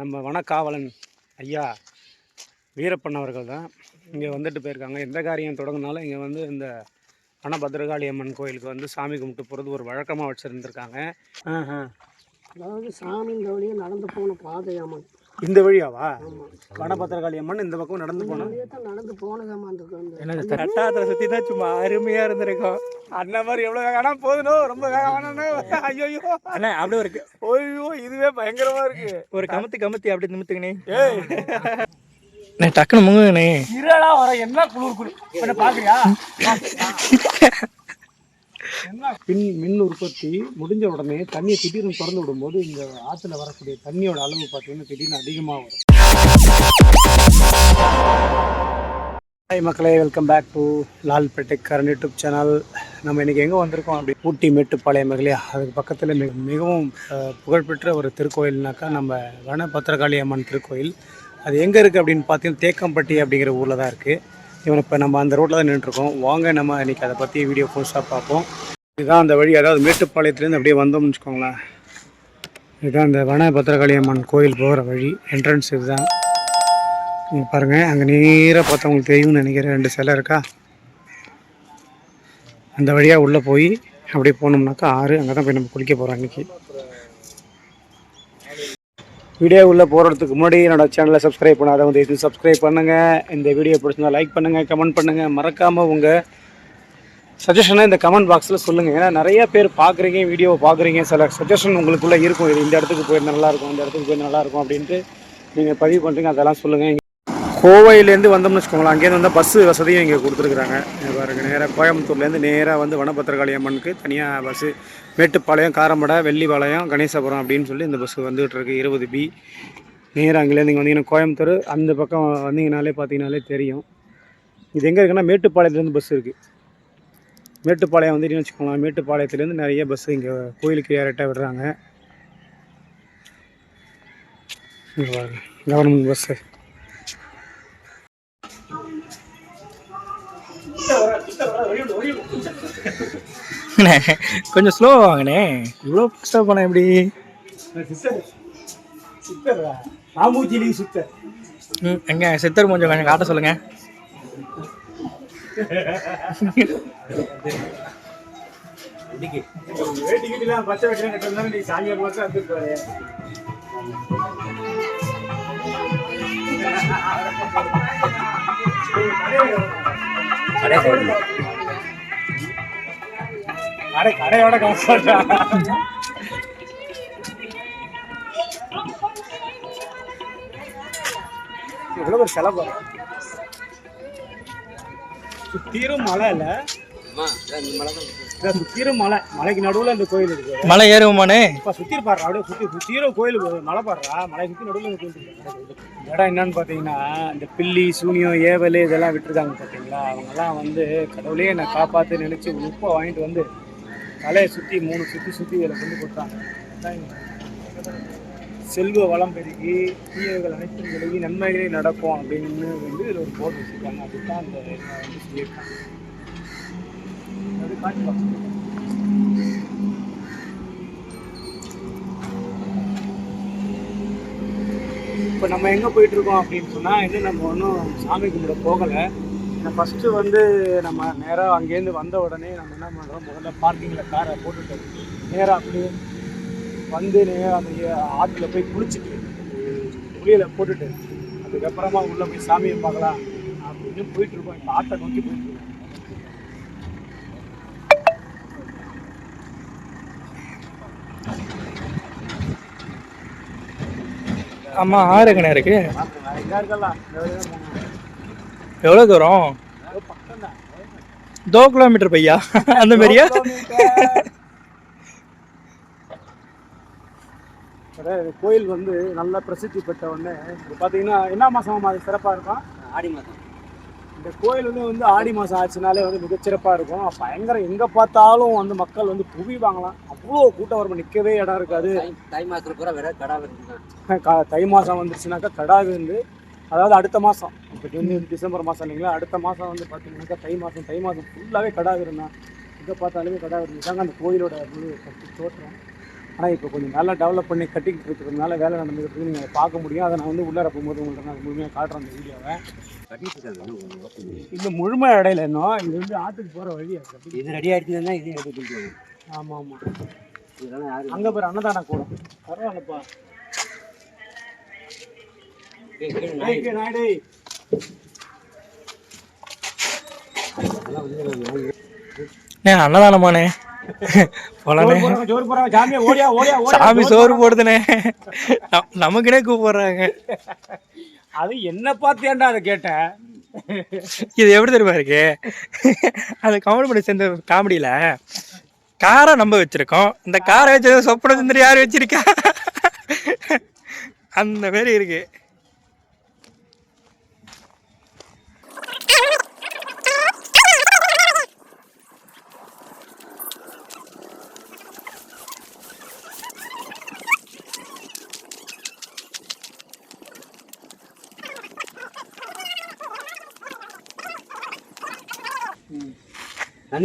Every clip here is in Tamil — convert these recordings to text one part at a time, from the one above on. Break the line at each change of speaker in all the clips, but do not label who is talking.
நம்ம வனக்காவலன் ஐயா வீரப்பன் அவர்கள் தான். இங்கே வந்துட்டு போயிருக்காங்க. எந்த காரியம் தொடங்கினாலும் இங்கே வந்து இந்த வனபத்ரகாளி அம்மன் கோயிலுக்கு வந்து சாமி கும்பிட்டு போகிறது ஒரு வழக்கமாக வச்சுருந்துருக்காங்க.
அதாவது சாமி இந்த வழியே நடந்து போன பாதையாமன்
இந்த வழியாவா? வனபத்ரகாளி அம்மன் இந்த பக்கம் நடந்து போனோம்
நடந்து போனதாமா அந்த
கட்டாத்தில் சுற்றி தான் சும்மா அருமையாக இருந்திருக்கும். அந்த மாதிரி எவ்வளோ வேணாம் போதுனோ ரொம்ப வேணாம்னு ஐயோ
அண்ணா அப்படியே ஒரு
ஐயோ இதுவே பயங்கரமாக இருக்கு.
ஒரு கமுத்து கமுத்தி அப்படி அண்ணே டக்குன்னு முங்குங்கண்ணே.
இரளா வர என்ன குளிர் குளிர்? பாக்குறியா? என்ன மின் மின் உற்பத்தி முடிஞ்ச உடனே தண்ணியை திடீர்னு திறந்து விடும்போது இந்த ஆற்றுல வரக்கூடிய தண்ணியோட அளவு பார்த்தீங்கன்னா திடீர்னு அதிகமாக வரும். ஹாய் மக்களே welcome back to Lalpettai current YouTube channel நம்ம இன்றைக்கி எங்கே வந்திருக்கோம் அப்படி ஊட்டி மேட்டுப்பாளையம் இல்லையா அதுக்கு பக்கத்தில் மிக மிகவும் புகழ்பெற்ற ஒரு திருக்கோயில்னாக்கா நம்ம வன பத்திரகாளி அம்மன் திருக்கோயில். அது எங்கே இருக்குது அப்படின்னு பார்த்தீங்கன்னா தேக்கம்பட்டி அப்படிங்கிற ஊரில் தான் இருக்குது இவன் இப்போ நம்ம அந்த ரோட்டில் தான் நின்றுருக்கோம் வாங்க நம்ம இன்றைக்கி அதை பற்றி வீடியோ ஃபுல்ஸாக பார்ப்போம். இதுதான் அந்த வழி. அதாவது மேட்டுப்பாளையத்துலேருந்து அப்படியே வந்தோம்னு வச்சுக்கோங்களேன். இதுதான் இந்த வன பத்திரகாளி அம்மன் கோயில் போகிற வழி. என்ட்ரன்ஸ் இதுதான். நீங்கள் பாருங்கள் அங்கே நேராக பார்த்தா உங்களுக்கு தெரியும்னு நினைக்கிறேன். ரெண்டு சிலை இருக்கா? அந்த வழியாக உள்ளே போய் அப்படியே போனோம்னாக்கா ஆறு அங்கே தான் போய் நம்ம குளிக்க போகிறோம் அன்றைக்கி வீடியோ உள்ளே போகிறதுக்கு முன்னாடி என்னோட சேனலை சப்ஸ்கிரைப் பண்ணாதவங்க இது சப்ஸ்கிரைப் பண்ணுங்கள் இந்த வீடியோ பிடிச்சிருந்தா லைக் பண்ணுங்கள் கமெண்ட் பண்ணுங்கள் மறக்காமல் உங்கள் சஜஷனை இந்த கமெண்ட் பாக்ஸில் சொல்லுங்கள் ஏன்னா நிறைய பேர் பார்க்குறீங்க வீடியோவை பார்க்குறீங்க. சில சஜஷன் உங்களுக்குள்ளே இருக்கும். இது இந்த இடத்துக்கு போயிருந்தா நல்லாயிருக்கும் இந்த இடத்துக்கு போயிருந்தா நல்லாயிருக்கும் அப்படின்ட்டு நீங்கள் பதிவு பண்ணுறீங்க அதெல்லாம் சொல்லுங்கள் கோவையிலேருந்து வந்தோம்னு வச்சுக்கோங்களேன். அங்கேருந்து வந்தால் பஸ்ஸு வசதியும் இங்கே கொடுத்துருக்குறாங்க. பாருங்க நேராக கோயம்புத்தூர்லேருந்து நேராக வந்து வனபத்திரகாளி அம்மனுக்கு தனியாக பஸ்ஸு மேட்டுப்பாளையம் காரமடை வெள்ளிப்பாளையம் கணேசபுரம் அப்படின்னு சொல்லி இந்த பஸ்ஸு வந்துகிட்டு இருக்கு இருபது பி. நேராக அங்கேருந்து இங்கே வந்தீங்கன்னா கோயம்புத்தூர் அந்த பக்கம் வந்தீங்கனாலே பார்த்தீங்கனாலே தெரியும். இது எங்கே இருக்குன்னா மேட்டுப்பாளையத்துலேருந்து பஸ் இருக்குது மேட்டுப்பாளையம் வந்துட்டு வச்சுக்கோங்களேன் மேட்டுப்பாளையத்துலேருந்து நிறைய பஸ்ஸு இங்கே கோயிலுக்கு ஏறட்டாக விடுறாங்க. Government bus.
கொஞ்சம் ஸ்லோ வாங்கண்ணே. இவ்வளோ ஃபாஸ்ட்டாக போனால் எப்படி?
சித்தர்
எங்க? சித்தர் கொஞ்சம் கொஞ்சம் காட்ட சொல்லுங்க.
பச்சை மட்டும் வந்துருப்பாரு கடை கடையோட காசா எவ்வளோ ஒரு செலவு சுத்தீரும் மழை இல்லை? இதான் சுத்தீரும் மலை. மலைக்கு நடுவில் இந்த கோயில் இருக்கு.
மலை ஏறுவோமாண்ணே?
இப்போ சுற்றி பாடுறா அப்படியே சுற்றி சுத்தீரும் கோயில். மலை பாடுறா மலை சுற்றி நடுவில் இந்த கோயில் இருக்கு. இடம் என்னன்னு பார்த்தீங்கன்னா இந்த பில்லி சூனியம் ஏவல் இதெல்லாம் விட்டுருக்காங்க பார்த்தீங்களா அவங்கெல்லாம் வந்து கடவுளே என்னை காப்பாற்று நினச்சி உப்பை வாங்கிட்டு வந்து தலையை சுற்றி மூணு சுற்றி சுற்றி இதில் கொண்டு கொடுத்தாங்க செல்வ வளம் பெருகி தீயவர்கள் அனைத்தும் விலகி நன்மைகளே நடக்கும் அப்படின்னு வந்து இதில் ஒரு போர்டு வச்சுருக்காங்க. அதுதான் அந்த வந்து சொல்லியிருக்காங்க. இப்போ நம்ம எங்கே போயிட்டுருக்கோம் அப்படின்னு சொன்னால் இன்னும் நம்ம ஒன்றும் சாமி கும்பிட போகலை. ஃபஸ்ட்டு வந்து நம்ம நேராக அங்கேருந்து வந்த உடனே நம்ம என்ன பண்ணுறோம் முதல்ல பார்க்கிங்கில் காரை போட்டுட்டு நேராக அப்படியே வந்து நேராக அந்த ஆற்றுல போய் குளிச்சுட்டு குளியலை போட்டுட்டு அதுக்கப்புறமா உள்ளே போய் சாமியை பார்க்கலாம் அப்படின்னு போயிட்டுருக்கோம். இப்போ ஆட்டை நோக்கி போயிட்டுருக்கோம். இருக்கோம்
ஆமா ஆறு எங்கண்ணே இருக்கு. எவ்வளோ தூரம்? தோ கிலோமீட்டர் பையா? அந்த மாதிரியா?
கோயில் வந்து நல்லா பிரசித்தி பெற்ற ஒன்று இது பார்த்தீங்கன்னா என்ன மாதம் அது சிறப்பாக இருக்கும்?
ஆடி மாதம்.
இந்த கோயில் வந்து வந்து ஆடி மாதம் ஆச்சுனாலே வந்து மிகச்சிறப்பாக இருக்கும். பயங்கரம் எங்கே பார்த்தாலும் வந்து மக்கள் வந்து குவிவாங்களாம் அவ்வளோ கூட்டம் வரும் நிற்கவே இடம் இருக்காது.
தை மாதத்துல பூரா வேற கடா
க- தை மாதம் வந்துருச்சுனாக்கா கடாது வந்து அதாவது அடுத்த மாதம் இப்போ வந்து டிசம்பர் மாதம் இல்லைங்களா? அடுத்த மாதம் வந்து பார்த்தீங்கன்னாக்கா தை மாதம் தை மாதம் ஃபுல்லாகவே கடாது இருந்தான் எங்கே பார்த்தாலுமே கடாது இருந்துச்சாங்க அந்த கோயிலோட முழு கட்டி தோற்றம். ஆனால் இப்போ கொஞ்சம் நல்லா டெவலப் பண்ணி கட்டிக்கிட்டு இருக்கிறதுனால வேலை நடந்துகிட்டு இருக்கு. நீங்கள் பார்க்க முடியும். அதை நான் வந்து உள்ளார போகும்போது உங்கள்கிட்ட நான் முழுமையாக காட்டுறேன் அந்த வீடியோவை. இது முழுமை இடையில இன்னும். இது வந்து ஆற்றுக்கு போகிற வழி
இது ரெடி ஆயிடுச்சுன்னா இது எடுத்து
ஆமாம் ஆமாம்
இதெல்லாம் யாரு?
அங்கே பேர் அன்னதான கூடம். பரவாயில்லப்பா.
ஏய், கீழே நாய்.
டேய், டேய், நாய் டேய்.
இதெல்லாம் வந்து நாய்.
ஏன் அன்னதானமானே. சாமி சோறு போடுதுனே நம்- நமக்குனே கூப்பிடுறாங்க.
அது என்ன பார்த்து ஏன்டா அதை கேட்டேன்
இது எப்படி தெரியுமா இருக்கு? அது காமெடி பண்ணி சேர்ந்த காமெடியில காரை நம்ம வச்சிருக்கோம். இந்த காரை வச்சது சொப்பன சுந்தரி யார் வச்சிருக்கா? அந்த மாதிரி இருக்கு.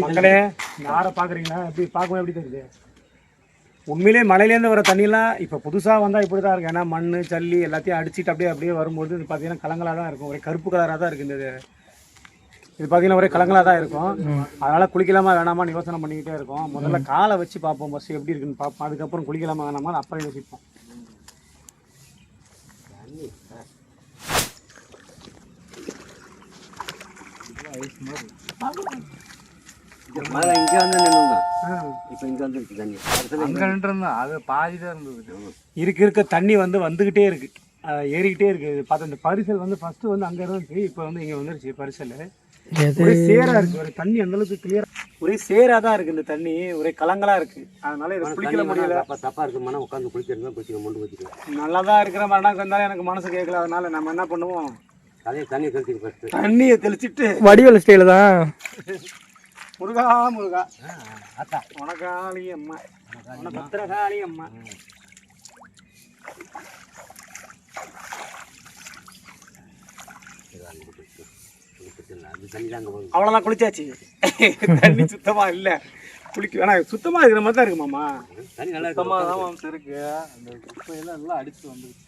மக்களே ஆறை பார்க்குறீங்களா எப்படி பார்க்கும்போது எப்படி தெரியுது? உண்மையிலே மலையிலேருந்து வர தண்ணியெல்லாம் இப்போ புதுசாக வந்தால் இப்படி தான் இருக்கும். ஏன்னா மண் ஜல்லி எல்லாத்தையும் அடிச்சிட்டு அப்படியே அப்படியே வரும்போது இது பார்த்தீங்கன்னா கலங்களாக தான் இருக்கும். ஒரே கருப்பு கலராக தான் இருக்குது இது. இது பார்த்தீங்கன்னா ஒரே கலங்களாக தான் இருக்கும். அதனால் குளிக்கலாமா வேணாமான்னு யோசனை பண்ணிக்கிட்டே இருக்கோம். முதல்ல காலை வச்சு பார்ப்போம் ஃபஸ்ட்டு எப்படி இருக்குன்னு பார்ப்போம். அதுக்கப்புறம் குளிக்கலாமா வேணாமா அப்புறம் யோசிப்போம்.
மழை இங்கே வந்து நின்றுங்க
ஆ.
இப்போ இங்கே வந்துருச்சு தண்ணி. அடுத்தது
அது பாதி தான் இருந்தது.
இருக்க இருக்க தண்ணி வந்து வந்துக்கிட்டே இருக்கு. ஏறிக்கிட்டே இருக்கு. பார்த்தா இந்த பரிசல் வந்து ஃபர்ஸ்ட் வந்து அங்கே இருந்துச்சு இப்போ வந்து இங்கே வந்துருச்சு பரிசல். ஒரே சேரா இருக்கு. ஒரு தண்ணி அந்த அளவுக்கு கிளியர் ஒரே சேரா தான் இருக்கு இந்த தண்ணி. ஒரே கலங்களா இருக்கு. அதனால இதை குளிக்கல முடியல.
தப்பா தப்பா இருக்கு. மனம் உட்காந்து குளிக்கிறது குளிச்சு மொண்டு வச்சுக்கலாம்
நல்லா தான் இருக்கிற மரணம் வந்தாலும் எனக்கு மனசு கேட்கல அதனால நம்ம என்ன பண்ணுவோம்?
தலையை தண்ணியை ஃபஸ்ட்டு
தண்ணியை தெளிச்சிட்டு
வடிவல் ஸ்டைல தான்.
முருகா முருகா.
அத்தா
உனக்காளி அம்மா. உனக்கு பத்திரகாளி அம்மா.
தான்
அவ்வளோதான் குளிச்சாச்சு. தண்ணி சுத்தமா இல்ல. குளிக்க வேணா சுத்தமா இருக்கிற மாதிரி தான் இருக்கு மாமா.
தண்ணி நல்லா இருக்கு.
இருக்கு. அந்த குப்பையெல்லாம் எல்லாம் அடிச்சு வந்துருச்சு.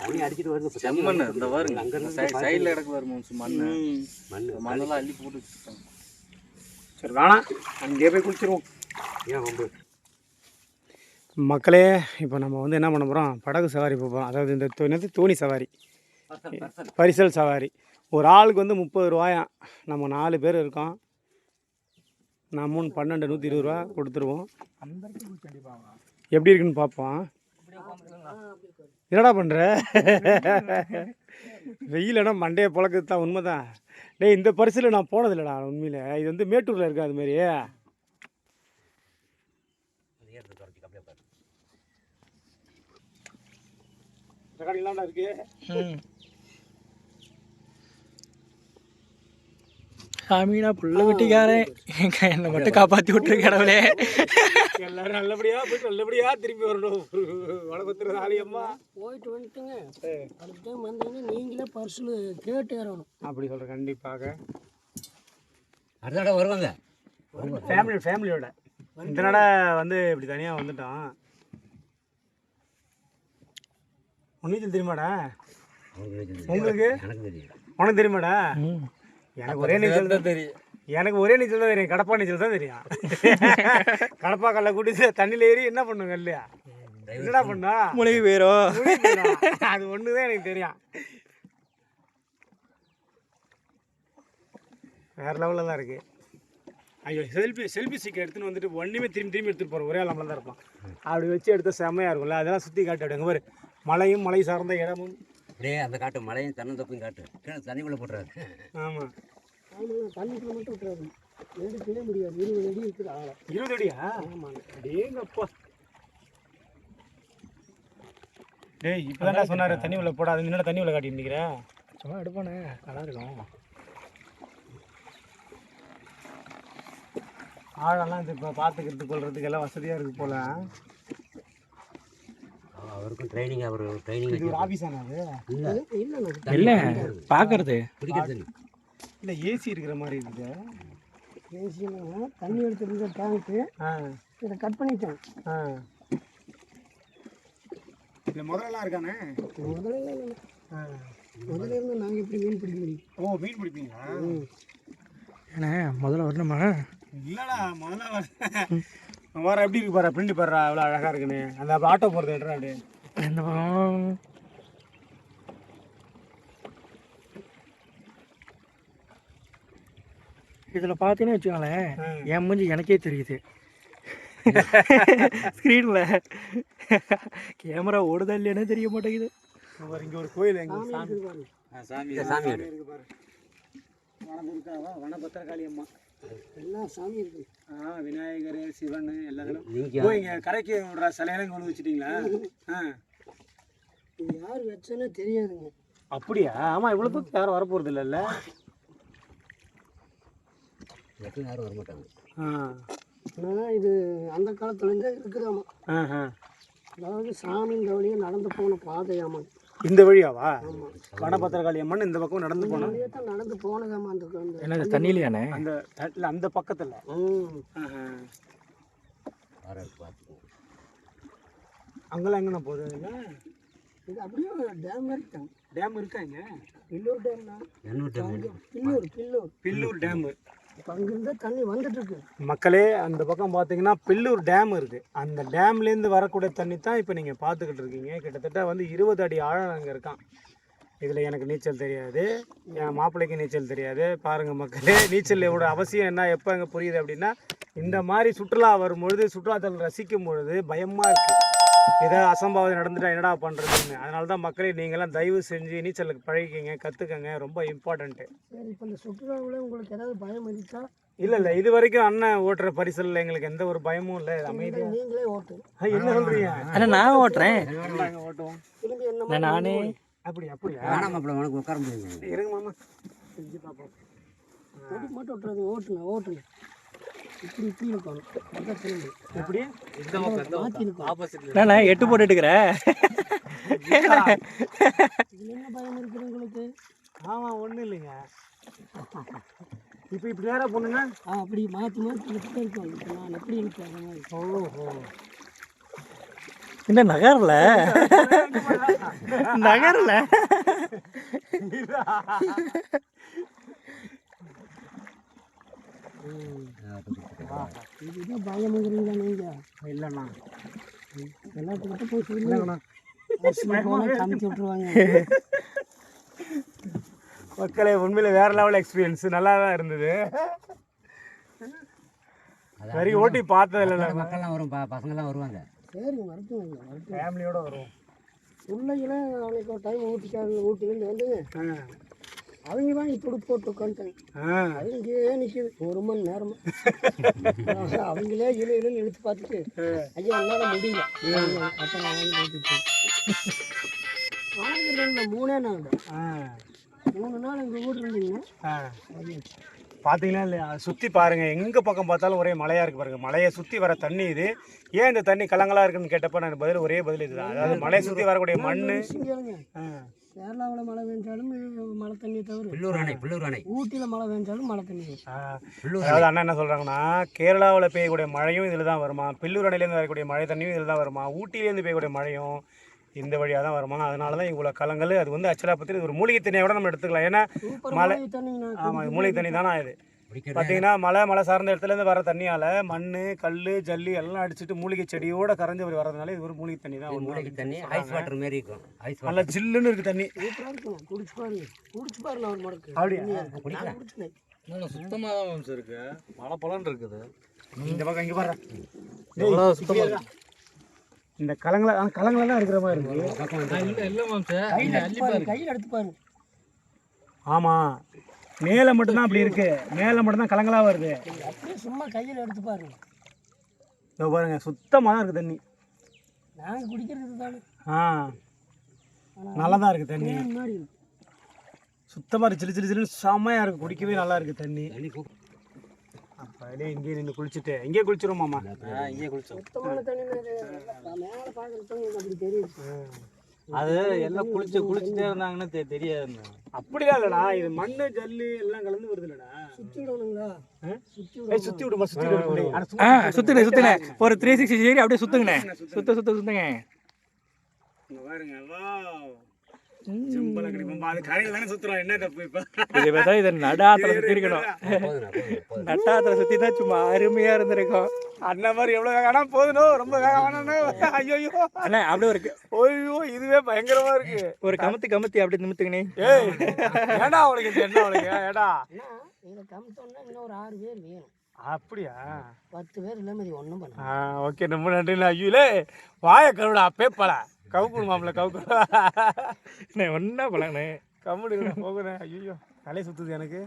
தண்ணி அடிச்சிட்டு வருது.
செம்மண் இந்த பாருங்க.
அங்க இருந்து
சைடில் கிடக்கு பாரு மண்
ம்.
மண்
மண்ணெல்லாம் அள்ளி போட்டு வச்சுருக்காங்க
சரி வேணாம் அங்கேயே போய் குளிச்சிருவோம்.
ஏன் ரொம்ப
மக்களே இப்போ நம்ம வந்து என்ன பண்ண போகிறோம் படகு சவாரி போக போகிறோம் அதாவது இந்த தோ- என்னது? தோணி சவாரி. பரிசல் சவாரி. ஒரு ஆளுக்கு வந்து முப்பது ரூபாயாம் நம்ம நாலு பேர் இருக்கோம். நான் மூணு பன்னெண்டு நூற்றி இருபது ரூபா கொடுத்துருவோம். எப்படி இருக்குன்னு பார்ப்போம் என்னடா பண்ணுற வெயிலனா மண்டையை பழக்கிறது தான் உண்மைதான். டேய் இந்த பரிசில் நான் போனதில்லடா உண்மையில. இது வந்து மேட்டூரில் இருக்கு அது மாதிரி ரெக்கார்டிங்லாம்டா
சாமினா புள்ள வெட்டிக்காரன் என்னை மட்டும் காப்பாற்றி விட்டுரு கடவுளே.
எல்லாரும் நல்லபடியா போயிட்டு நல்லபடியா திரும்பி வரணும். வடபத்திர ஆலியம்மா
போயிட்டு வந்துட்டுங்க. அடுத்த டைம் வந்தீங்கன்னா நீங்களே பர்சல் கேட்டு ஏறணும்.
அப்படி சொல்கிறேன் கண்டிப்பாக.
அடுத்த தடவை வருவாங்க
ஃபேமிலி ஃபேமிலியோட இந்த நட வந்து இப்படி தனியாக வந்துட்டோம். உன்னையும் தெரியுமாடா? உங்களுக்கு?
எனக்கு தெரியும்.
உனக்கு தெரியுமாடா? எனக்கு ஒரே நீச்சல் தான் தெரியும். எனக்கு ஒரே நீச்சல் தான் தெரியும். கடப்பா நீச்சல் தான் தெரியும். கடப்பா கல்ல கூட்டி தண்ணியில் ஏறி என்ன பண்ணுங்க இல்லையா என்னடா பண்ணா?
முழுகி போயிரும்
அது ஒன்று தான் எனக்கு தெரியும். வேற லெவலில் தான் இருக்கு. ஐயோ செல்ஃபி செல்ஃபி ஸ்டிக் எடுத்துன்னு வந்துட்டு ஒன்றுமே திரும்பி திரும்பி எடுத்துட்டு போகிறோம் ஒரே நம்மள தான் இருப்பான். அப்படி வச்சு எடுத்தா செம்மையாக இருக்கும்ல. அதெல்லாம் சுற்றி காட்டு அப்படி அங்கே பாரு. மலையும் மலை சார்ந்த இடமும்
அப்படியே அந்த காட்டு மழையும் தென்னந்தோப்பையும் காட்டு. கீழே தண்ணிக்குள்ளே போட்டுறாரு.
ஆமாம்
ஆமாம் தண்ணிக்குள்ள மட்டும் விட்டுறாது எடுக்கவே முடியாது. இருபது அடி இருக்குது ஆழம்.
இருபது அடியா?
ஆமாங்க.
அடேங்கப்பா. டேய் இப்போதான் சொன்னாரு தண்ணி உள்ள போடாது என்னடா தண்ணி உள்ள காட்டிட்டு நிற்கிற
சும்மா எடுப்பானே நல்லா இருக்கும்.
ஆழெல்லாம் இது இப்போ பார்த்துக்கிறது கொள்றதுக்கு எல்லாம் வசதியாக இருக்கு போல.
அவருக்கும் ட்ரைனிங் அவர் ட்ரைனிங்
இது ஒரு ஆஃபீஸ் ஆனா அது?
இல்லை.
இல்லைண்ணா
இல்லை பார்க்கறது
குடிக்கிற தண்ணி.
இல்லை ஏசி இருக்கிற மாதிரி இருக்குது
ஏசினா தண்ணி எடுத்துருந்த டேங்க்கு
ஆ.
இதை கட் பண்ணிட்டேன்.
ஆ. இல்லை முதலெல்லாம் இருக்கானே?
முதல்ல இல்லை. முதல்ல இருந்து நாங்கள் எப்படி மீன் பிடிக்க முடியும்?
ஓ மீன் பிடிப்பீங்களா?
ஏண்ணே முதல்ல வரணுமா?
இல்லடா முதல்ல வர எப்படி இருக்கு பாரு பிரிண்ட் பாரு அவ்வளோ அழகா இருக்குன்னு. அந்த ஆட்டோ போகிறது எடுறா அப்படியே
இந்த பக்கம் இதில் பார்த்தீங்கன்னு வச்சுக்கோங்களேன் என் மூஞ்சி எனக்கே தெரியுது. ஸ்க்ரீனில் கேமரா ஓடுதா இல்லையானே தெரிய மாட்டேங்குது.
இங்க ஒரு கோயில் எங்க சாமி.
சாமி. சாமி.
இருக்காவா வனபத்திரகாளி அம்மா.
எல்லா சாமி இருக்கு.
ஆ விநாயகர் சிவன்
நீங்க
ஓ இங்க கரைக்கு விடுற சிலையெல்லாம் கொண்டு வச்சுட்டீங்களா? ஆ.
இது யார் வச்சேன்னே தெரியாதுங்க.
அப்படியா? ஆமா இவ்வளவு தூரம் யாரும் வரப்போறது இல்லைல்ல
எத்தனை யாரும் வரமாட்டாங்க.
ஆ.
ஆனால் இது அந்த காலத்துலேருந்தே இருக்குதாம்மா
ஆஹா.
அதாவது சாமியின் வழியே நடந்து போன பாதையாமா.
இந்த வழியாவா? வனபத்திரகாளி அம்மன் இந்த பக்கம் நடந்து போனோம்
தான் நடந்து போனதாம்மா அந்த அந்த
என்னது தண்ணியிலையாண்ணே
அந்த இல்ல அந்த பக்கத்துல அங்கெல்லாம் எங்கண்ணா போகுதுங்க
இது அப்படியே டேம் தான்
டேம் இருக்காங்க
பில்லூர் டேம் தான்.
என்ன டைம்
பில்லூர் பில்லூர்.
பில்லூர் டேம்.
இப்போ அங்கிருந்தே தண்ணி வந்துட்டு இருக்கு
மக்களே அந்த பக்கம் பார்த்தீங்கன்னா பில்லூர் டேம் இருக்கு. அந்த டேம்லேருந்து வரக்கூடிய தண்ணி தான் இப்போ நீங்கள் பார்த்துக்கிட்டு இருக்கீங்க. கிட்டத்தட்ட வந்து இருபது அடி ஆழம் அங்கே இருக்கான். இதில் எனக்கு நீச்சல் தெரியாது. என் மாப்பிள்ளைக்கு நீச்சல் தெரியாது. பாருங்கள் மக்களே நீச்சல் எவ்வளோ அவசியம் என்ன எப்போ அங்கே புரியுது அப்படின்னா இந்த மாதிரி சுற்றுலா வரும்பொழுது சுற்றுலாத்தலம் ரசிக்கும் பொழுது பயமாக இருக்குது ஏதோ அசம்பாவிதம் நடந்துட்டா என்னடா பண்ணுறதுன்னு அதனால தான் மக்களே நீங்களாம் தயவு செஞ்சு நீச்சலுக்கு பழகிக்கங்க கற்றுக்கங்க ரொம்ப இம்பார்ட்டண்ட்டு
சரி இப்போ இந்த சுற்றுலாவில் உங்களுக்கு ஏதாவது பயம் இருக்கா
இல்லை இல்லை. இது வரைக்கும் அண்ணன் ஓட்டுற பரிசலில் எங்களுக்கு எந்த ஒரு பயமும் இல்லை. அமைதியாக
நீங்களே ஓட்டு.
என்ன சொல்றீங்க?
அண்ணா நான் ஓட்டுறேன்.
நாங்க ஓட்டுவோம்.
திரும்பி என்ன
நானே.
அப்படி அப்படியா
வேணாம் மாப்பிள்ள உனக்கு உட்கார முடியுங்க
இருங்க மாமா. செஞ்சு பார்ப்போம்.
ஓட்டு மட்டும் ஓட்டுறது ஓட்டுங்க ஓட்டுங்க. இப்படி இப்படி இருக்கணும்
எட்டு போட்டு எடுக்கிறேன்
என்ன பயம் இருக்குது உங்களுக்கு
ஆமா ஒண்ணும் இல்லைங்க. இப்போ இப்படி நேரா போனுங்க
ஆ அப்படி மாற்றி மாற்றி எடுத்துகிட்டே இருக்கோம். இப்போ நான் எப்படி இருக்கேன் அந்த மாதிரி
ஓஹோ.
என்ன நகரல? நகரல?
இதுதான் பயமுங்கிறீங்களா நீங்கள்
இல்லைண்ணா
எல்லாத்துக்கிட்ட போய் சொல்லுங்க காமிச்சு விட்ருவாங்க
மக்களே உண்மையில வேற லெவல் எக்ஸ்பீரியன்ஸ் நல்லா தான் இருந்தது. சரி ஓட்டி பார்த்தது இல்லை
மக்கள்லாம் வரும் ப- பசங்கெல்லாம் வருவாங்க.
சரிங்க வரட்டும் வரட்டும்.
ஃபேமிலியோட வருவோம்.
பிள்ளைங்களே அன்னைக்கு ஒரு டைம் ஊட்டிக்காரங்க ஊட்டிலேருந்து வந்துங்க
ஆ.
அவங்க தான் இப்படி போட்டு உட்காந்துட்டாங்க இங்கேயே நிற்கிது ஒரு மணி நேரமா. அவங்களே இழு இழுன்னு இழுத்து பார்த்துட்டு ஐயா என்னால் முடியல. அப்போ நான் வாங்கி வாங்கிடுறேன் மூணே நாள். மூணு நாள் எங்கள் ஊர் இருந்தீங்கன்னா
ஆ. பாத்தீங்களா இல்லையா? சுற்றி பாருங்க. எங்க பக்கம் பார்த்தாலும் ஒரே மலையா இருக்கு பாருங்க. மலையை சுற்றி வர தண்ணி இது. ஏன் இந்த தண்ணி கலங்கலா இருக்குன்னு கேட்டப்ப நான் பதில் ஒரே பதில் இதுதான். அதாவது மலையை சுற்றி வரக்கூடிய மண்
கேரளாவில் மழை பெஞ்சாலும் மழை தண்ணி தவிர
பில்லூர் அணை பில்லூர் அணை.
ஊட்டியில் மழை பெஞ்சாலும் மழை தண்ணி
அதாவது அண்ணா என்ன சொல்றாங்கன்னா கேரளாவில் பெய்யக்கூடிய மழையும் இதில் தான் வருமா? பில்லூர் அணையிலேருந்து வரக்கூடிய மழை தண்ணியும் இதில் தான் வருமா? ஊட்டியிலேருந்து பெய்யக்கூடிய மழையும் இந்த வழியாக தான் வருமா? அதனால தான் இவ்வளோ கலங்கள் அது வந்து ஆக்சுவலாக பற்றி இது ஒரு மூலிகை தண்ணியை விட நம்ம எடுத்துக்கலாம். ஏன்னா மழை ஆமாம் இது மூலிகை தண்ணி தானே இது? பார்த்தீங்கன்னா மலை மலை சார்ந்த இடத்துலேருந்து வர தண்ணியால் மண் கல் ஜல்லி எல்லாம் அடிச்சிட்டு மூலிகை செடியோட கரைஞ்சு அப்படி வரதுனால இது ஒரு மூலிகை தண்ணி தான்.
மூலிகை தண்ணி ஐஸ் வாட்டர் மாரி இருக்கும் ஐஸ்
நல்லா ஜில்லுன்னு இருக்கு தண்ணி
குடிச்சு பாருங்க குடிச்சு பாருங்க ஒரு மடக்கு
அப்படியா?
நான் குடிச்சேன்
இந்த பக்கம் இங்கே பாரு இந்த கலங்கள ஆ, கலங்கள தான் இருக்கிற மாதிரி இருக்கு
கையில் எடுத்து பாருங்க
ஆமாம் மேலே மட்டும்தான் அப்படி இருக்கு. மேலே மட்டும்தான் கலங்களா வருது.
அப்படியே சும்மா கையில் எடுத்து பாருங்க
இதோ பாருங்க சுத்தமாக தான் இருக்கு தண்ணி.
நாங்கள் குடிக்கிறது தானே.
ஆ நல்லா தான் இருக்கு தண்ணி. சுத்தமாக இருக்கு. சிலு சிலு சிலு செம்மையாக இருக்கு குடிக்கவே நல்லா இருக்கு தண்ணி. அப்படியே இங்கேயே நின்று குளிச்சுட்டு இங்கேயே குளிச்சிருமாமா
இங்கே குளிச்சோம்.
சுத்தமான தண்ணி மேலே பார்க்குற தண்ணி எனக்கு அப்படி தெரியுது
அது எல்லாம் குளிச்சு குளிச்சுட்டே இருந்தாங்கன்னா தெ- தெரியாதுண்ணா.
அப்படிலாம் இல்லடா. இது மண்ணு ஜல்லு எல்லாம் கலந்து வருது இல்லடா
சுற்றி
ஏய் சுத்தி விடுமா சுத்தி விடு அட
ஆ
சும்மா
சுத்துங்க சுத்துங்க. ஒரு த்ரீ சிக்ஸ்டி டிகிரி அப்படியே சுத்துங்கண்ணே. சுத்த சுத்த சுத்துங்க
இங்க பாருங்க வாவ் ஜம்பல கிடைக்கும் அது கரையில தானே சுத்துறோம். என்ன தப்பு இப்ப?
இதை பார்த்தா இதை நடாத்துல சுத்தி இருக்கணும்.
போதுண்ணா போதும் போதும்
நட்டாத்துல சுத்தி தான் சும்மா அருமையா இருந்திருக்கும்.
அண்ணன் மாதிரி எவ்வளவு வேகனா போதுனோ? ரொம்ப வேக வேணானோ ஐயோ
அண்ணா அப்படியே ஒரு
ஐயோ இதுவே பயங்கரமா இருக்கு.
ஒரு கமுத்து கமுத்தி அப்படி நிமித்துங்கண்ணே.
ஏய் ஏடா அவனுக்கு இது என்ன அவனுக்கு ஏடா.
ஏன்னா இதில் கமிட்டோன்னா இன்னும் ஒரு ஆறு பேர் வேணும்.
அப்படியா?
பத்து பேர் இல்லாமல் இது ஒன்றும் பண்ண
ஆ ஓகே. ரொம்ப நன்றிண்ணா ஐயோலே வாய கருடா பேப்பல. கவுக்குடு மாப்பிள கவுக்குடு
அண்ணே ஒன்னா போலாண்ணே
கம்முடு போகுறேன் ஐயோ தலை சுத்துது எனக்கு.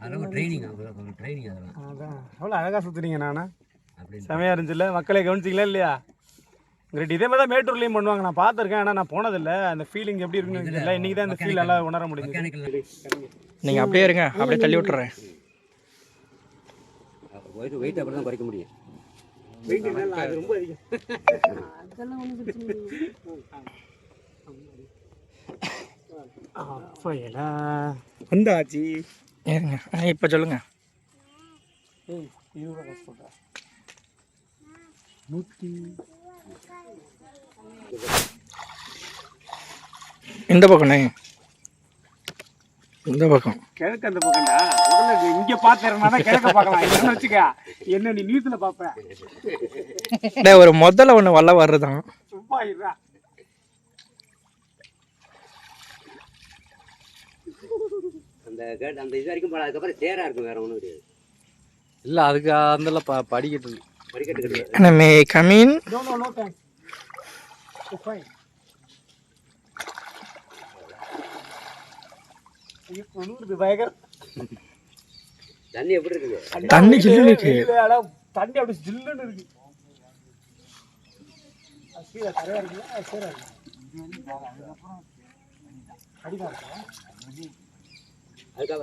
அதெல்லாம் ட்ரைனிங் ஒரு ட்ரைனிங் அதெல்லாம்.
அதான். எவ்வளோ அழகாக சுற்றுறீங்க நானா. செமையாக இருந்துச்சுல்ல? மக்களை கவனிச்சிங்களா இல்லையா? கிரேட் இதே மாதிரி தான் மேட்டூர்லேயும் பண்ணுவாங்க. நான் பார்த்துருக்கேன் ஆனால் நான் போனதில்லை. அந்த ஃபீலிங் எப்படி இருக்குன்னு தெரியல. இன்றைக்கி தான் அந்த ஃபீல் நல்லா உணர முடியுது
மெக்கானிக்கல்
நீங்க அப்படியே இருங்க. அப்படியே தள்ளி விட்டுறேன்.
வெயிட் வெயிட் அப்புறம் தான் குறைக்க முடியும்.
அது ரொம்ப அதிகம்.
அதெல்லாம் ஒன்றும் பிரச்சனை இல்லை
அப்போ எல்லாம் வந்தாச்சு.
இருங்க ஆ, இப்ப சொல்லுங்க.
ஏய் இருபது ரூபா காசு போட்டா நூற்றி
இந்த பக்கம்ண்ணே. இந்த பக்கம்.
கிழக்கு அந்த பக்கம்டா. முதல்ல இங்கே பார்த்துறனா தான் கிழக்க பார்க்கலாம். இல்லைன்னு வச்சுக்க. என்ன நீ நியூஸில் பார்ப்பேன்
டேய், ஒரு முதல்ல ஒன்று வல்ல வர்றதான்
சும்மா இருடா.
அந்த கேட் அந்த இது வரைக்கும் போல அதுக்கப்புறம் சேரா இருக்கும் வேற ஒன்றும் கிடையாது.
இல்ல அதுக்கு அந்த ப படிக்கட்டு இருக்கு.
படிக்கட்டு கிடையாது.
May come in
no no no thanks fine ஐயோ குளிருது பயங்கர
தண்ணி எப்படி இருக்குது?
தண்ணி ஜில்லுன்னு இருக்கு.
தண்ணி அப்படி ஜில்லுன்னு இருக்கு. இருக்கு. இருக்கா?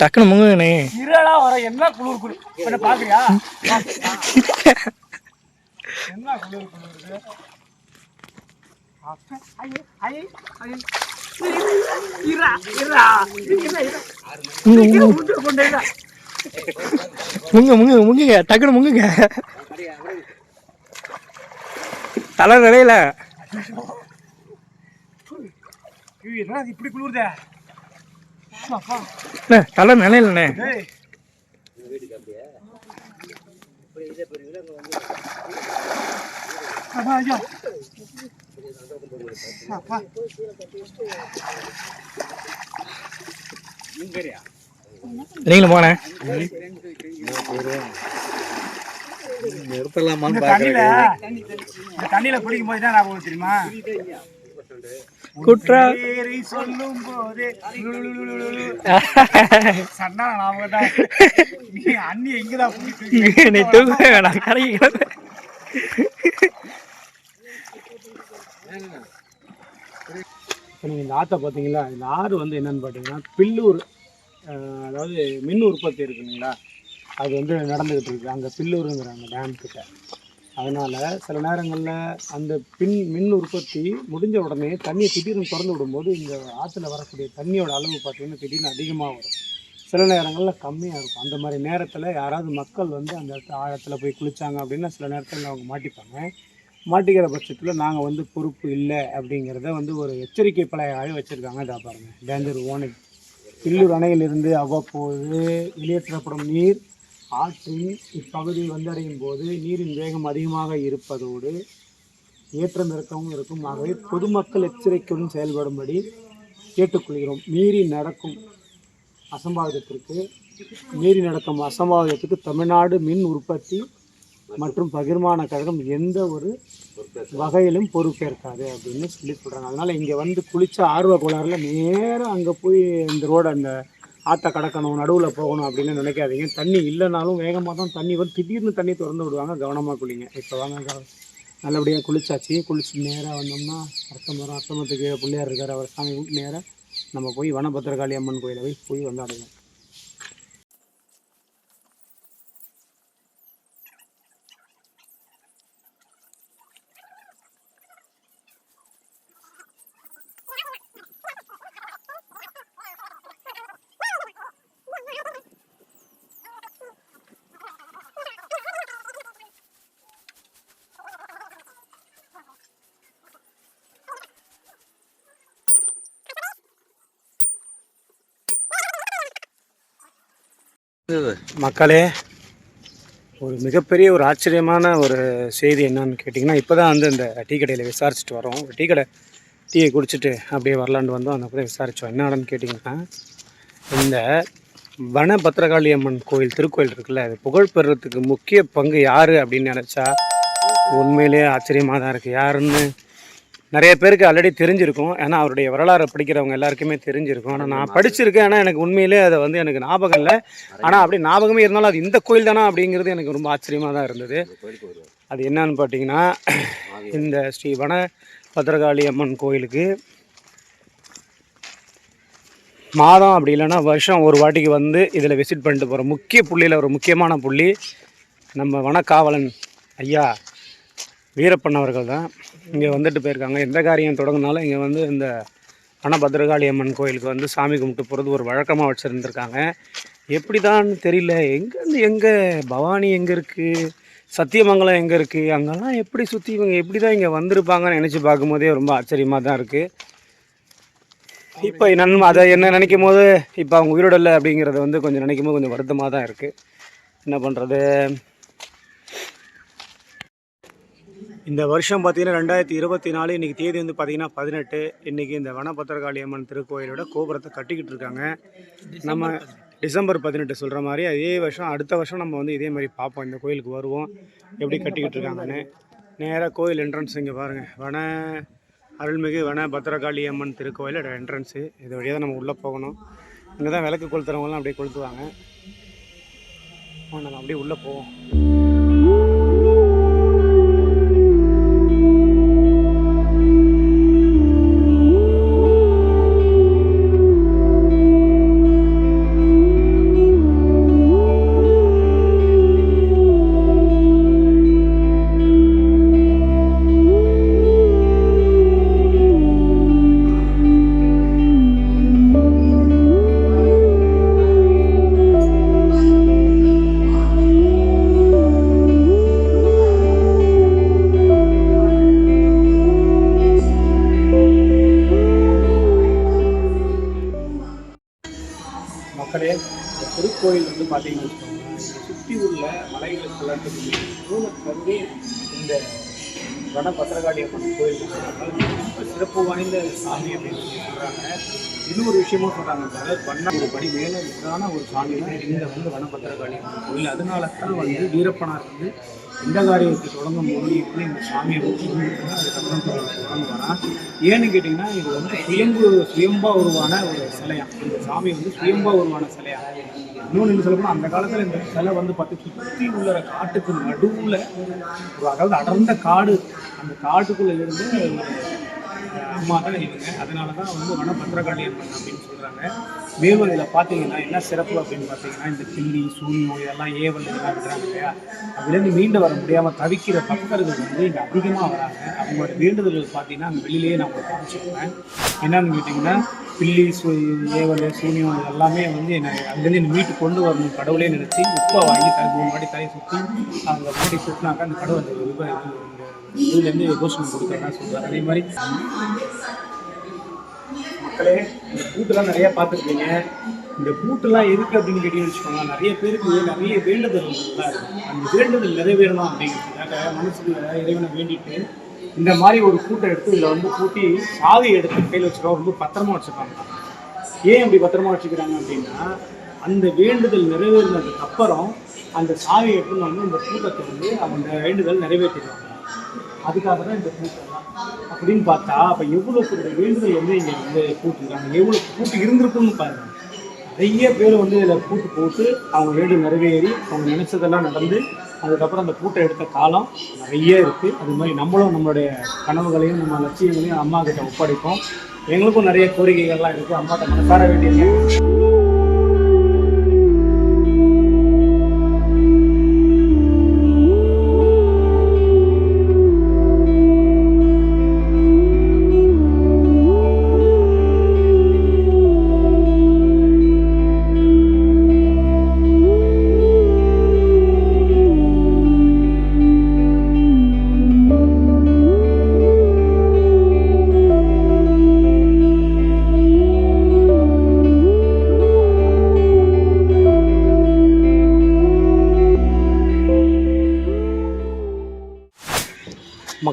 டக்குன்னு முங்குங்கண்ணே.
இருடா வர என்ன குளிர் குளிர்? பாக்குறியா? என்ன குளிர் குளிருது
முங்க முங்க முங்குங்க டக்குன்னு முங்குங்க தலை நிலையில
இப்படி குளிருதே
அண்ணே, தலை நிலையிலண்ணே
டேய். ஐயா.
நீங்களும் போனேன்
நிறுத்தலாமான்னு
தண்ணியில குடிக்கும் போது தான் ஞாபகம் தெரியுமா?
குற்றா.
சொல்லும் போதே சண்டா ஞாபகம் தான். நீ அண்ணி எங்கதான்
நீ தூங்க வேணாம்
இப்போ நீங்கள் இந்த ஆற்றை பார்த்தீங்களா? இந்த ஆறு வந்து என்னென்னு பார்த்தீங்கன்னா பில்லூர் அதாவது மின் உற்பத்தி இருக்குங்களா அது வந்து நடந்துக்கிட்டு இருக்குது அங்கே பில்லூருங்கிற அந்த டேம் அதனால் சில நேரங்களில் அந்த பின் மின் உற்பத்தி முடிஞ்ச உடனே தண்ணியை திடீர்னு திறந்து விடும்போது இந்த ஆற்றுல வரக்கூடிய தண்ணியோட அளவு பார்த்திங்கன்னா திடீர்னு அதிகமாக வரும். சில நேரங்களில் கம்மியாக இருக்கும். அந்த மாதிரி நேரத்தில் யாராவது மக்கள் வந்து அந்த இடத்துல ஆழத்தில் போய் குளித்தாங்க அப்படின்னா சில நேரத்தில் அவங்க மாட்டிப்பாங்க. மாட்டிக்கிற பட்சத்தில் நாங்கள் வந்து பொறுப்பு இல்லை அப்படிங்கிறத வந்து ஒரு எச்சரிக்கை பழையாகவே வச்சுருக்காங்க. இதா பாருங்க. டேஞ்சர் ஓனிங் பில்லூர் அணையிலிருந்து அவ்வப்போது வெளியேற்றப்படும் நீர் ஆற்றின் இப்பகுதியில் வந்தடையும் போது நீரின் வேகம் அதிகமாக இருப்பதோடு ஏற்றம் இறக்கவும் இருக்கும். ஆகவே பொதுமக்கள் எச்சரிக்கையுடன் செயல்படும்படி கேட்டுக்கொள்கிறோம். மீறி நடக்கும் அசம்பாவிதத்திற்கு மீறி நடக்கும் அசம்பாவிதத்துக்கு தமிழ்நாடு மின் உற்பத்தி மற்றும் பகிர்மான கழகம் எந்த ஒரு வகையிலும் பொறுப்பேற்காது அப்படின்னு சொல்லி சொல்கிறாங்க அதனால் இங்கே வந்து குளித்த ஆர்வ கோளாறுல நேராக அங்கே போய் இந்த ரோட அந்த ஆற்றை கடக்கணும் நடுவில் போகணும் அப்படின்னு நினைக்காதீங்க. தண்ணி இல்லைனாலும் வேகமாக தான் தண்ணி வரும் திடீர்னு தண்ணி திறந்து விடுவாங்க. கவனமாக குளிங்க. இப்போ வாங்க நல்லபடியாக குளிச்சாச்சு. குளிச்சு நேராக வந்தோம்னா அர்த்தமரம் அர்த்தமத்துக்கு கீழே பிள்ளையார் இருக்கார். அவர் சாமி நேராக நம்ம போய் வனபத்திரகாளி அம்மன் கோயிலை போய் போய் வந்தாடுங்க மக்களே ஒரு மிகப்பெரிய ஒரு ஆச்சரியமான ஒரு செய்தி என்னன்னு கேட்டிங்கன்னா இப்போ தான் வந்து இந்த டீ கடையில் விசாரிச்சுட்டு வரோம். ஒரு டீ கடை டீயை குடிச்சிட்டு அப்படியே வரலான்னு வந்தோம். அந்த கூட விசாரித்தோம் என்னன்னு கேட்டிங்கன்னா இந்த வனபத்திரகாளி அம்மன் கோயில் திருக்கோயில் இருக்குல்ல அது புகழ் பெறுறதுக்கு முக்கிய பங்கு யார் அப்படின்னு நினச்சா உண்மையிலேயே ஆச்சரியமாக தான் இருக்குது யாருன்னு நிறைய பேருக்கு ஆல்ரெடி தெரிஞ்சிருக்கும். ஏன்னா அவருடைய வரலாறை படிக்கிறவங்க எல்லாருக்குமே தெரிஞ்சிருக்கும். ஆனால் நான் படிச்சிருக்கேன். ஆனால் எனக்கு உண்மையிலே அதை வந்து எனக்கு ஞாபகம் இல்லை. ஆனால் அப்படி ஞாபகமே இருந்தாலும் அது இந்த கோயில் தானா அப்படிங்கிறது எனக்கு ரொம்ப ஆச்சரியமாக தான் இருந்தது. அது என்னன்னு பார்த்தீங்கன்னா இந்த ஸ்ரீ வன பத்திரகாளி அம்மன் கோயிலுக்கு மாதம் அப்படி இல்லைன்னா வருஷம் ஒரு வாட்டிக்கு வந்து இதில் விசிட் பண்ணிட்டு போகிற முக்கிய புள்ளியில் ஒரு முக்கியமான புள்ளி நம்ம வனக்காவலன் ஐயா. வீரப்பன் அவர்கள் தான். இங்கே வந்துட்டு போயிருக்காங்க. எந்த காரியம் தொடங்கினாலும் இங்கே வந்து இந்த வனபத்ரகாளி அம்மன் கோயிலுக்கு வந்து சாமி கும்பிட்டு போகிறது ஒரு வழக்கமாக வச்சுருந்துருக்காங்க. எப்படி தான் தெரியல. எங்கேருந்து எங்கே பவானி எங்கே இருக்குது சத்தியமங்கலம் எங்கே இருக்குது அங்கெல்லாம் எப்படி சுற்றி இவங்க எப்படி தான் இங்கே வந்திருப்பாங்கன்னு நினச்சி பார்க்கும்போதே ரொம்ப ஆச்சரியமாக தான் இருக்குது இப்போ நன் அதை என்ன நினைக்கும் போது இப்போ அவங்க உயிரோடலை அப்படிங்கிறத வந்து கொஞ்சம் நினைக்கும் போது கொஞ்சம் வருத்தமாக தான் இருக்குது என்ன பண்ணுறது இந்த வருஷம் பார்த்தீங்கன்னா ரெண்டாயிரத்தி இருபத்தி நாலு இன்றைக்கி தேதி வந்து பார்த்தீங்கன்னா பதினெட்டு. இன்றைக்கி இந்த வனபத்திரகாளி அம்மன் திருக்கோயிலோட கோபுரத்தை கட்டிக்கிட்டு இருக்காங்க. நம்ம டிசம்பர் பதினெட்டு சொல்கிற மாதிரி அதே வருஷம் அடுத்த வருஷம் நம்ம வந்து இதே மாதிரி பார்ப்போம். இந்த கோயிலுக்கு வருவோம். எப்படி கட்டிக்கிட்டு இருக்காங்கன்னு. நேராக கோயில் என்ட்ரன்ஸ் இங்கே பாருங்கள் வன அருள்மிகு வன பத்திரகாளி அம்மன் திருக்கோயிலோட என்ட்ரன்ஸு இது வழியாக தான் நம்ம உள்ளே போகணும். இங்கே தான் விளக்கு கொளுத்துறவங்களாம் அப்படியே கொளுத்துவாங்க. ஆ, நம்ம அப்படியே உள்ளே போவோம். மக்களே இந்த திருக்கோயில் வந்து பார்த்தீங்கன்னு வச்சுக்கோங்க சுற்றி உள்ள மலைகளுக்கு எல்லாத்துக்குமே மூணு வந்து இந்த வன பத்திரகாளி அம்மன் கோயில் ரொம்ப சிறப்பு வாய்ந்த சாமி அப்படின்னு சொல்லி சொல்கிறாங்க இன்னொரு விஷயமும் சொல்கிறாங்க அதாவது பண்ண ஒரு படி மேலே இருக்கான ஒரு சாமி தான் இந்த வந்து வன பத்திரகாளி அம்மன் கோயில். அதனால தான் வந்து வீரப்பனார் வந்து எந்த காரியத்தை தொடங்கும் போது எப்படி இந்த சாமியை வச்சு அதுக்கப்புறம் தொடர்ந்து வரான். ஏன்னு கேட்டிங்கன்னா இது வந்து சுயம்பு சுயம்பா உருவான ஒரு சிலையா இந்த சாமி வந்து சுயம்பா உருவான சிலையா இன்னொன்று சொல்லப்போனால் அந்த காலத்தில் இந்த சிலை வந்து பார்த்து சுற்றி உள்ள காட்டுக்கு நடுவில் ஒரு அதாவது அடர்ந்த காடு. அந்த காட்டுக்குள்ளே இருந்து ஒரு அம்மா தான் அதனால தான் வந்து வன பத்திரகாளி அம்மன் அப்படின்னு சொல்கிறாங்க மேலும் இதில் பார்த்தீங்கன்னா என்ன சிறப்பு அப்படின்னு பார்த்தீங்கன்னா இந்த கிள்ளி சூன்யம் இதெல்லாம் ஏவல் இதெல்லாம் இருக்கிறாங்க இல்லையா? அதுலேருந்து மீண்டு வர முடியாமல் தவிக்கிற பக்தர்கள் வந்து இங்கே அதிகமாக வராங்க. அவங்களோட வேண்டுதல்கள் பார்த்தீங்கன்னா அங்கே வெளியிலேயே நான் உங்களுக்கு காமிச்சிருப்பேன் என்னன்னு கேட்டிங்கன்னா பில்லி சு ஏவல் சூனியம் இது எல்லாமே வந்து என்னை அங்கேருந்து என்னை மீட்டு கொண்டு வரணும் கடவுளே நினச்சி உப்பை வாங்கி தலை முன்னாடி வாட்டி சுற்றி அவங்க மாட்டி சுற்றினாக்கா அந்த கடவுள் அந்த இதுலேருந்து கோஷம் கொடுக்குறதா சொல்கிறேன் அதே மாதிரி மக்களே இந்த பூட்டெல்லாம் நிறையா பார்த்துருக்கீங்க. இந்த பூட்டெல்லாம் எதுக்கு அப்படின்னு கேட்டீங்கன்னு வச்சுக்கோங்க நிறைய பேருக்கு நிறைய வேண்டுதல் இருக்கும் அந்த வேண்டுதல் நிறைவேறணும் அப்படிங்கிறதுக்காக மனசுக்குள்ள இறைவனை வேண்டிட்டு இந்த மாதிரி ஒரு கூட்டை எடுத்து இதில் வந்து பூட்டி சாவி எடுத்து கையில் வச்சுருவோம் ரொம்ப பத்திரமா வச்சுருக்காங்க ஏன் அப்படி பத்திரமா வச்சுக்கிறாங்க அப்படின்னா அந்த வேண்டுதல் நிறைவேறினதுக்கு அப்புறம் அந்த சாவி எடுத்துன்னு வந்து இந்த கூட்டத்தை வந்து அந்த வேண்டுதல் நிறைவேற்றிடுவாங்க. அதுக்காக தான் இந்த பூட்டெல்லாம் அப்படின்னு பார்த்தா அப்போ எவ்வளோ பெரிய வேண்டுதல் வந்து இங்கே வந்து கூட்டிருக்காங்க எவ்வளோ பூட்டு இருந்திருக்கும்னு பாருங்க. நிறைய பேர் வந்து இதில் பூட்டு போட்டு அவங்க வேண்டு நிறைவேறி அவங்க நினச்சதெல்லாம் நடந்து அதுக்கப்புறம் அந்த பூட்டை எடுத்த காலம் நிறைய இருக்குது அது மாதிரி நம்மளும் நம்மளுடைய கனவுகளையும் நம்ம லட்சியங்களையும் அம்மா கிட்ட ஒப்படைப்போம். எங்களுக்கும் நிறைய கோரிக்கைகள்லாம் இருக்குது அம்மாட்ட மனசார வேண்டியது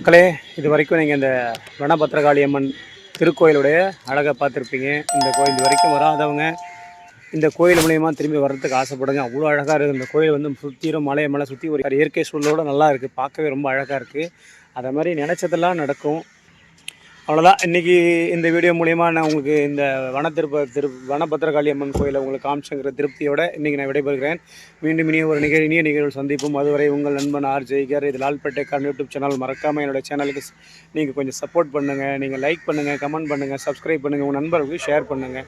மக்களே இது வரைக்கும் நீங்கள் இந்த வனபத்திரகாளி அம்மன் திருக்கோயிலுடைய அழகை பார்த்துருப்பீங்க. இந்த கோயில் இது வரைக்கும் வராதவங்க இந்த கோயில் மூலயமா திரும்பி வர்றதுக்கு ஆசைப்படுங்க. அவ்வளோ அழகாக இருக்குது. இந்த கோயில் வந்து சுற்றிலும் மலையை மலை சுற்றி ஒரு இயற்கை சூழலோடு நல்லா இருக்குது பார்க்கவே ரொம்ப அழகாக இருக்குது அதை மாதிரி நினச்சதெல்லாம் நடக்கும். அவ்வளோதான் இன்றைக்கி இந்த வீடியோ மூலயமா நான் உங்களுக்கு இந்த வனத்திருப்ப திரு வனபத்திரகாளி அம்மன் கோயிலை உங்களுக்கு காமிச்சங்கிற திருப்தியோட இன்றைக்கி நான் விடைபெறுகிறேன். மீண்டும் இனிய ஒரு நிகழ் இனிய நிகழ்வு சந்திப்போம். அதுவரை உங்கள் நண்பன் ஆர் ஜெய்கர் இது லால்பேட்டை கார்ன் யூடியூப் சேனல். மறக்காமல் என்னோட சேனலுக்கு நீங்கள் கொஞ்சம் சப்போர்ட் பண்ணுங்கள் நீங்கள் லைக் பண்ணுங்கள் கமெண்ட் பண்ணுங்கள் சப்ஸ்கிரைப் பண்ணுங்கள் உங்கள் நண்பர்களுக்கு ஷேர் பண்ணுங்கள்